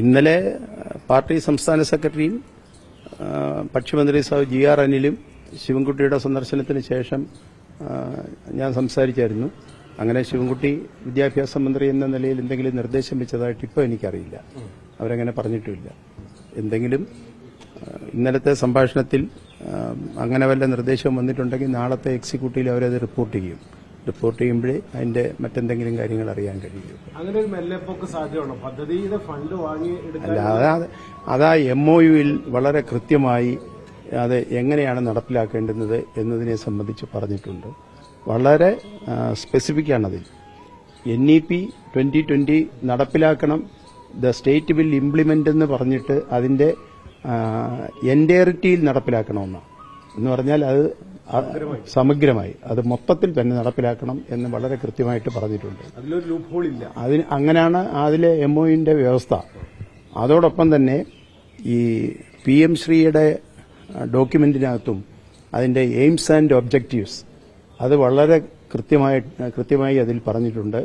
ഇന്നലെ പാർട്ടി സംസ്ഥാന സെക്രട്ടറിയും പക്ഷിമന്ത്രി സാഹു ജി ആർ അനിലും ശിവൻകുട്ടിയുടെ സന്ദർശനത്തിന് ശേഷം ഞാൻ സംസാരിച്ചായിരുന്നു. അങ്ങനെ ശിവൻകുട്ടി വിദ്യാഭ്യാസ മന്ത്രി എന്ന നിലയിൽ എന്തെങ്കിലും നിർദ്ദേശം വെച്ചതായിട്ട് ഇപ്പോൾ എനിക്കറിയില്ല. അവരങ്ങനെ പറഞ്ഞിട്ടുമില്ല. എന്തെങ്കിലും ഇന്നലത്തെ സംഭാഷണത്തിൽ അങ്ങനെ വല്ല നിർദ്ദേശം വന്നിട്ടുണ്ടെങ്കിൽ നാളത്തെ എക്സിക്യൂട്ടീവിൽ അവരത് റിപ്പോർട്ട് ചെയ്യും. റിപ്പോർട്ട് ചെയ്യുമ്പോഴേ അതിന്റെ മറ്റെന്തെങ്കിലും കാര്യങ്ങൾ അറിയാൻ കഴിയും. അങ്ങനെ ഒരു മെല്ലെപ്പൊക്ക് സാധ്യമാണോ പദ്ധതിയുടെ ഫണ്ട് വാങ്ങി അല്ല അതാ അതാ എം ഒ യുവിൽ വളരെ കൃത്യമായി അത് എങ്ങനെയാണ് നടപ്പിലാക്കേണ്ടുന്നത് എന്നതിനെ സംബന്ധിച്ച് പറഞ്ഞിട്ടുണ്ട്. വളരെ specific ആണതിൽ N E P twenty twenty നടപ്പിലാക്കണം. The state will implement എന്ന് പറഞ്ഞിട്ട് അതിന്റെ എൻഡയറിറ്റിയിൽ നടപ്പിലാക്കണമെന്നാണ്. എന്ന് പറഞ്ഞാൽ അത് സമഗ്രമായി. അത് മൊത്തത്തിൽ തന്നെ നടപ്പിലാക്കണം എന്ന് വളരെ കൃത്യമായിട്ട് പറഞ്ഞിട്ടുണ്ട്. അതിലൊരു ലൂപ്പ് ഹോൾ ഇല്ല. അതിന് അങ്ങനെയാണ് അതിലെ എം ഒയുടെ വ്യവസ്ഥ. അതോടൊപ്പം തന്നെ ഈ പി എം ശ്രീയുടെ ഡോക്യുമെന്റിനകത്തും അതിന്റെ എയിംസ് ആൻഡ് ഒബ്ജക്റ്റീവ്സ് അത് വളരെ കൃത്യമായി കൃത്യമായി അതിൽ പറഞ്ഞിട്ടുണ്ട്.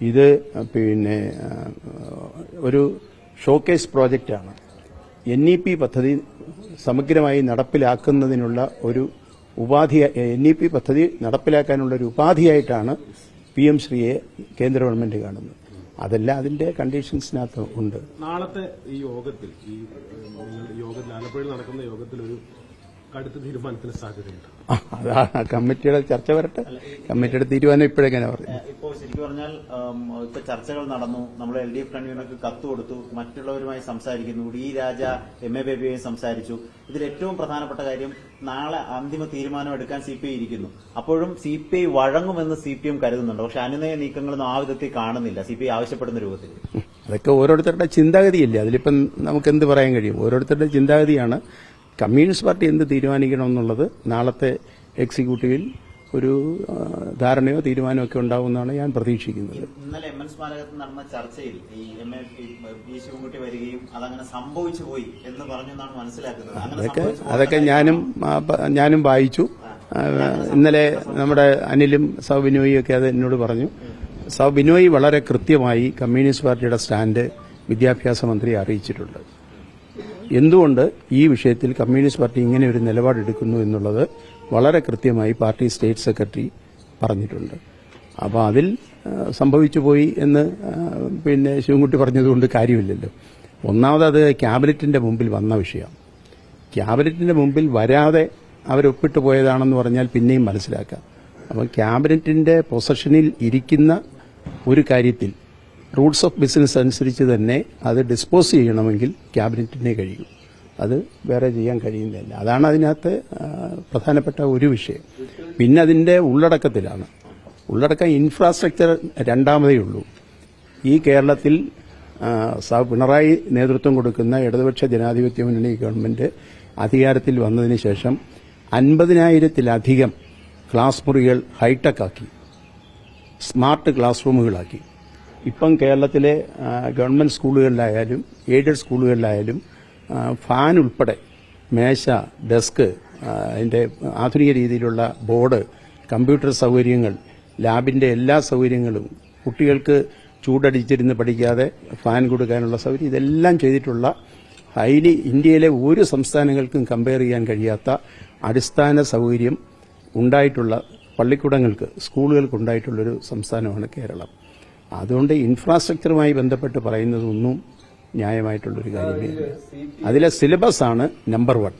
ഇത് പിന്നെ ഒരു ഷോക്കേസ് പ്രോജക്റ്റാണ് എൻ ഇ പി പദ്ധതി സമഗ്രമായി നടപ്പിലാക്കുന്നതിനുള്ള ഒരു ഉപാധി എൻ ഇ പി പദ്ധതി നടപ്പിലാക്കാനുള്ള ഒരു ഉപാധിയായിട്ടാണ് പി എം ശ്രീയെ കേന്ദ്ര ഗവൺമെന്റ് കാണുന്നത്. അതെല്ലാം അതിന്റെ കണ്ടീഷൻസിനകത്ത് ഉണ്ട്. നാളത്തെ ഈ യോഗത്തിൽ ഈ യോഗത്തിൽ ആലപ്പുഴയിൽ നടക്കുന്ന യോഗത്തിൽ ഒരു കടുത്ത തീരുമാനത്തിന് സാധ്യതയുണ്ട്. ആ, അതാ കമ്മിറ്റിയുടെ ചർച്ച വരട്ടെ. കമ്മിറ്റിയുടെ തീരുമാനം ഇപ്പോഴെങ്ങനെ പറഞ്ഞു ഇപ്പോൾ ശരിക്കും പറഞ്ഞാൽ ഇപ്പൊ ചർച്ചകൾ നടന്നു. നമ്മൾ എൽ ഡി എഫ് കൺവീനർക്ക് കത്ത് കൊടുത്തു. മറ്റുള്ളവരുമായി സംസാരിക്കുന്നു. ഡി രാജ എം എ ബേബിയുമായി സംസാരിച്ചു. ഇതിൽ ഏറ്റവും പ്രധാനപ്പെട്ട കാര്യം നാളെ അന്തിമ തീരുമാനം എടുക്കാൻ സി പി ഐ ഇരിക്കുന്നു. അപ്പോഴും സി പി ഐ വഴങ്ങുമെന്ന് സി പി എം കരുതുന്നുണ്ട്. പക്ഷെ അനുനയ നീക്കങ്ങളൊന്നും ആ വിധത്തിൽ കാണുന്നില്ല. സി പി ഐ ആവശ്യപ്പെടുന്ന രൂപത്തിൽ. അതൊക്കെ ഓരോരുത്തരുടെ ചിന്താഗതിയില്ലേ. അതിലിപ്പം നമുക്ക് എന്ത് പറയാൻ കഴിയും? ഓരോരുത്തരുടെ ചിന്താഗതിയാണ് കമ്മ്യൂണിസ്റ്റ് പാർട്ടി എന്ത് തീരുമാനിക്കണം എന്നുള്ളത് നാളത്തെ എക്സിക്യൂട്ടീവിൽ ഒരു ധാരണയോ തീരുമാനമോ ഒക്കെ ഉണ്ടാവുമെന്നാണ് ഞാൻ പ്രതീക്ഷിക്കുന്നത്. ഇന്നലെ എം എൻ സ്മാരകത്തിൽ നടന്ന ചർച്ചയിൽ ഈ എം എ പി ശിവൻകുട്ടി വരികയും അതങ്ങനെ സംഭവിച്ചു പോയി എന്ന് പറഞ്ഞു എന്നാണ് മനസ്സിലാക്കുന്നത്. അതൊക്കെ അതൊക്കെ ഞാനും ഞാനും വായിച്ചു. ഇന്നലെ നമ്മുടെ അനിലും സൗ ബിനോയി ഒക്കെ അത് എന്നോട് പറഞ്ഞു. സൗ ബിനോയി വളരെ കൃത്യമായി കമ്മ്യൂണിസ്റ്റ് പാർട്ടിയുടെ സ്റ്റാൻഡ് വിദ്യാഭ്യാസ മന്ത്രിയെ അറിയിച്ചിട്ടുണ്ട്. എന്തുകൊണ്ട് ഈ വിഷയത്തിൽ കമ്മ്യൂണിസ്റ്റ് പാർട്ടി ഇങ്ങനെ ഒരു നിലപാടെടുക്കുന്നു എന്നുള്ളത് വളരെ കൃത്യമായി പാർട്ടി സ്റ്റേറ്റ് സെക്രട്ടറി പറഞ്ഞിട്ടുണ്ട്. അപ്പോൾ അതിൽ സംഭവിച്ചു പോയി എന്ന് പിന്നെ ശിവൻകുട്ടി പറഞ്ഞതുകൊണ്ട് കാര്യമില്ലല്ലോ. ഒന്നാമത് അത് ക്യാബിനറ്റിന്റെ മുമ്പിൽ വന്ന വിഷയമാണ് ക്യാബിനറ്റിന്റെ മുമ്പിൽ വരാതെ അവരൊപ്പിട്ട് പോയതാണെന്ന് പറഞ്ഞാൽ പിന്നെയും മനസ്സിലാക്കാം. അപ്പം ക്യാബിനറ്റിന്റെ പൊസഷനിൽ ഇരിക്കുന്ന ഒരു കാര്യത്തിൽ റൂൾസ് ഓഫ് ബിസിനസ് അനുസരിച്ച് തന്നെ അത് ഡിസ്പോസ് ചെയ്യണമെങ്കിൽ ക്യാബിനറ്റിനെ കഴിയും. അത് വേറെ ചെയ്യാൻ കഴിയുന്നില്ല അതാണ് അതിനകത്ത് പ്രധാനപ്പെട്ട ഒരു വിഷയം. പിന്നെ അതിന്റെ ഉള്ളടക്കത്തിലാണ്. ഉള്ളടക്കം ഇൻഫ്രാസ്ട്രക്ചർ രണ്ടാമതേ ഉള്ളൂ. ഈ കേരളത്തിൽ പിണറായി നേതൃത്വം കൊടുക്കുന്ന ഇടതുപക്ഷ ജനാധിപത്യ മുന്നണി ഗവൺമെന്റ് അധികാരത്തിൽ വന്നതിന് ശേഷം അൻപതിനായിരത്തിലധികം ക്ലാസ് മുറികൾ ഹൈടെക് ആക്കി. സ്മാർട്ട് ക്ലാസ് റൂമുകളാക്കി. ഇപ്പം കേരളത്തിലെ ഗവൺമെന്റ് സ്കൂളുകളിലായാലും എയ്ഡഡ് സ്കൂളുകളിലായാലും ഫാൻ ഉൾപ്പെടെ മേശ ഡെസ്ക് അതിന്റെ ആധുനിക രീതിയിലുള്ള ബോർഡ് കമ്പ്യൂട്ടർ സൗകര്യങ്ങൾ ലാബിന്റെ എല്ലാ സൗകര്യങ്ങളും കുട്ടികൾക്ക് ചൂടടിച്ചിരുന്ന് പഠിക്കാതെ ഫാൻ കൊടുക്കാനുള്ള സൗകര്യം ഇതെല്ലാം ചെയ്തിട്ടുള്ള ഹൈലി ഇന്ത്യയിലെ ഒരു സംസ്ഥാനങ്ങൾക്കും കമ്പയർ ചെയ്യാൻ കഴിയാത്ത അടിസ്ഥാന സൗകര്യം ഉണ്ടായിട്ടുള്ള പള്ളിക്കൂടങ്ങൾക്ക് സ്കൂളുകൾക്ക് ഉണ്ടായിട്ടുള്ളൊരു സംസ്ഥാനമാണ് കേരളം. അതുകൊണ്ട് ഇൻഫ്രാസ്ട്രക്ചറുമായി ബന്ധപ്പെട്ട് പറയുന്നതൊന്നും ന്യായമായിട്ടുള്ളൊരു കാര്യമേ. അതിലെ സിലബസ് ആണ് നമ്പർ വൺ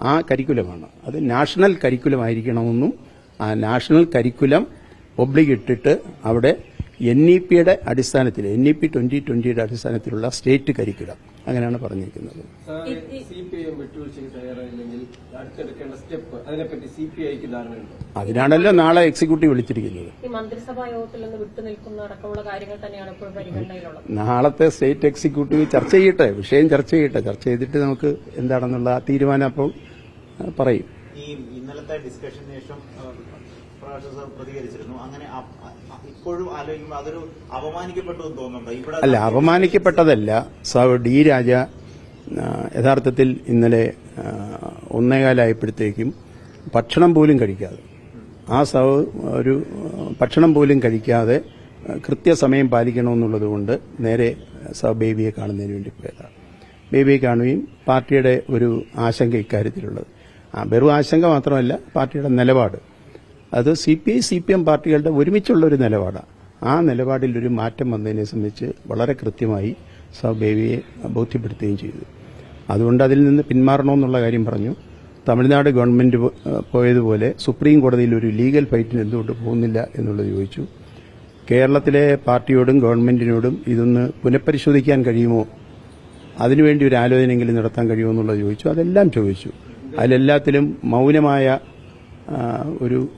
ആ കരിക്കുലമാണ് അത് നാഷണൽ കരിക്കുലം ആയിരിക്കണമെന്നും ആ നാഷണൽ കരിക്കുലം ഒബ്ലിഗിട്ടിട്ട് അവിടെ എൻ ഇ പിയുടെ അടിസ്ഥാനത്തിൽ എൻ ഇ പി ട്വന്റി ട്വന്റിയുടെ അടിസ്ഥാനത്തിലുള്ള സ്റ്റേറ്റ് കരിക്കുലം അങ്ങനെയാണ് പറഞ്ഞിരിക്കുന്നത്. അതിനാണല്ലോ നാളെ എക്സിക്യൂട്ടീവ് വിളിച്ചിരിക്കുന്നത്. ഈ മന്ത്രിസഭാ യോഗത്തിൽ നിന്ന് വിട്ടുനിൽക്കുന്ന കാര്യങ്ങൾ തന്നെയാണ് ഇപ്പോൾ പരിഗണനയിലുള്ളത്. നാളത്തെ സ്റ്റേറ്റ് എക്സിക്യൂട്ടീവ് ചർച്ച ചെയ്യട്ടെ വിഷയം ചർച്ച ചെയ്യട്ടെ. ചർച്ച ചെയ്തിട്ട് നമുക്ക് എന്താണെന്നുള്ള തീരുമാനം അപ്പോൾ പറയും. ഈ ഇന്നലത്തെ ഡിസ്കഷന് ശേഷം പ്രകാശ് സാർ പ്രതികരിച്ചിരുന്നു. അങ്ങനെ ഇപ്പോഴും ആലോചിക്കുമ്പോൾ അതൊരു അപമാനിക്കപ്പെട്ടു എന്ന് തോന്നുന്നുണ്ടോ? ഇവിടെ അല്ല അപമാനിക്കപ്പെട്ടതല്ല. സാവ് ഡി രാജ യഥാർത്ഥത്തിൽ ഇന്നലെ ഒന്നേകാലായപ്പോഴത്തേക്കും ഭക്ഷണം പോലും കഴിക്കാതെ ആ സാവ് ഒരു ഭക്ഷണം പോലും കഴിക്കാതെ കൃത്യസമയം പാലിക്കണമെന്നുള്ളത് കൊണ്ട് നേരെ സാവ് ബേബിയെ കാണുന്നതിന് വേണ്ടി പോയതാണ് ബേബിയെ കാണുകയും പാർട്ടിയുടെ ഒരു ആശങ്ക ഇക്കാര്യത്തിലുള്ളത്. വെറും ആശങ്ക മാത്രമല്ല പാർട്ടിയുടെ നിലപാട്. അത് C P I C P M പാർട്ടികളുടെ ഒരുമിച്ചുള്ള ഒരു നിലപാടാണ് ആ നിലപാടിൽ ഒരു മാറ്റം വന്നതിനെ സംബന്ധിച്ച് വളരെ കൃത്യമായി സൗ ബേബിയെ ബോധ്യപ്പെടുത്തുകയും ചെയ്തു. അതുകൊണ്ട് അതിൽ നിന്ന് പിന്മാറണമെന്നുള്ള കാര്യം പറഞ്ഞു. തമിഴ്നാട് ഗവൺമെന്റ് പോയതുപോലെ സുപ്രീം കോടതിയിൽ ഒരു ലീഗൽ ഫൈറ്റിന് എന്തുകൊണ്ട് പോകുന്നില്ല എന്നുള്ളത് ചോദിച്ചു. കേരളത്തിലെ പാർട്ടിയോടും ഗവൺമെന്റിനോടും ഇതൊന്ന് പുനഃപരിശോധിക്കാൻ കഴിയുമോ? അതിനുവേണ്ടി ഒരു ആലോചനയെങ്കിലും നടത്താൻ കഴിയുമോ എന്നുള്ളത് ചോദിച്ചു. അതെല്ലാം ചോദിച്ചു. അതിലെല്ലാത്തിലും മൗനമായ ഒരു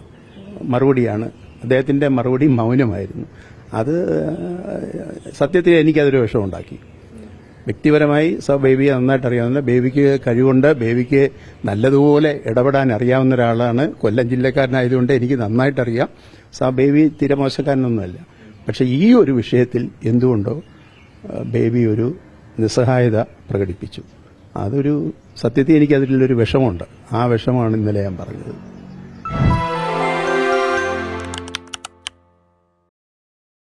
മറുപടിയാണ്. അദ്ദേഹത്തിന്റെ മറുപടി മൗനമായിരുന്നു. അത് സത്യത്തിൽ എനിക്കതൊരു വിഷമമുണ്ടാക്കി. വ്യക്തിപരമായി സ ബേബിയെ നന്നായിട്ട് അറിയാവുന്ന ബേബിക്ക് കഴിവുണ്ട് ബേബിക്ക് നല്ലതുപോലെ ഇടപെടാൻ അറിയാവുന്ന ഒരാളാണ്. കൊല്ലം ജില്ലക്കാരനായതുകൊണ്ട് എനിക്ക് നന്നായിട്ട് അറിയാം. സ ബേബി തീരെ മോശക്കാരനൊന്നുമല്ല. പക്ഷെ ഈ ഒരു വിഷയത്തിൽ എന്തുകൊണ്ടോ ബേബി ഒരു നിസ്സഹായത പ്രകടിപ്പിച്ചു. അതൊരു സത്യത്തിൽ എനിക്ക് അതിലൊരു വിഷമമുണ്ട്. ആ വിഷമമാണ് ഇന്നലെ ഞാൻ പറഞ്ഞത്.